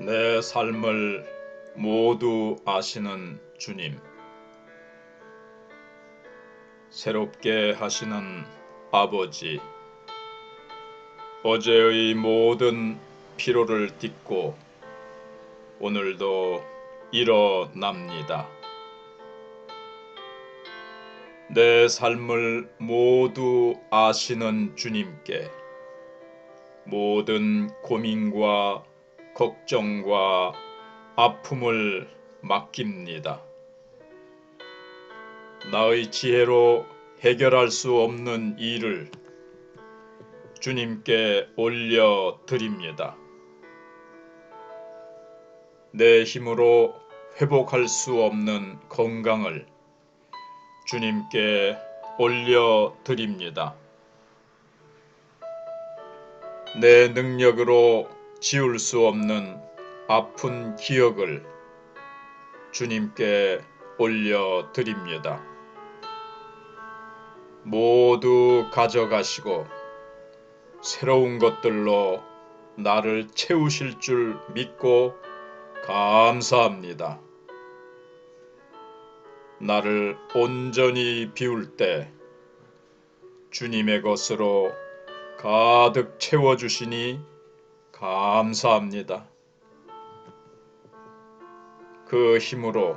내 삶을 모두 아시는 주님. 새롭게 하시는 아버지. 어제의 모든 피로를 딛고 오늘도 일어납니다. 내 삶을 모두 아시는 주님께 모든 고민과 걱정과 아픔을 맡깁니다. 나의 지혜로 해결할 수 없는 일을 주님께 올려 드립니다. 내 힘으로 회복할 수 없는 건강을 주님께 올려 드립니다. 내 능력으로 지울 수 없는 아픈 기억을 주님께 올려 드립니다. 모두 가져가시고 새로운 것들로 나를 채우실 줄 믿고 감사합니다. 나를 온전히 비울 때 주님의 것으로 가득 채워주시니 감사합니다. 그 힘으로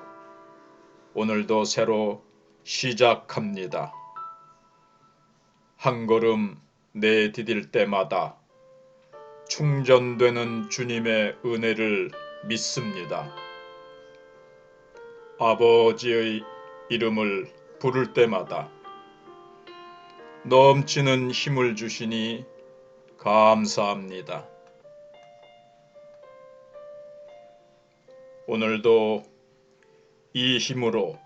오늘도 새로 시작합니다. 한 걸음 내디딜 때마다 충전되는 주님의 은혜를 믿습니다. 아버지의 이름을 부를 때마다 넘치는 힘을 주시니 감사합니다. 오늘도 이 힘으로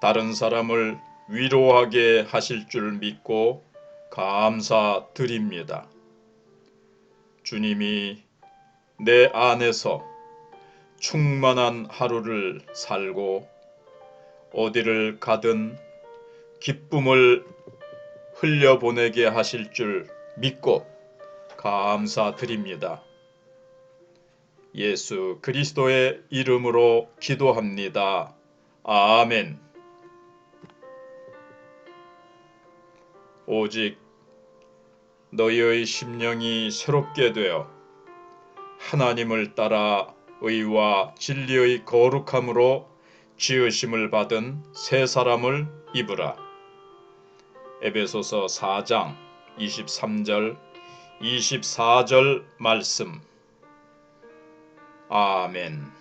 다른 사람을 위로하게 하실 줄 믿고 감사드립니다. 주님이 내 안에서 충만한 하루를 살고 어디를 가든 기쁨을 흘려보내게 하실 줄 믿고 감사드립니다. 예수 그리스도의 이름으로 기도합니다. 아멘. 오직 너희의 심령이 새롭게 되어 하나님을 따라 의와 진리의 거룩함으로 지으심을 받은 새 사람을 입으라. 에베소서 4장 23절 24절 말씀. 아멘.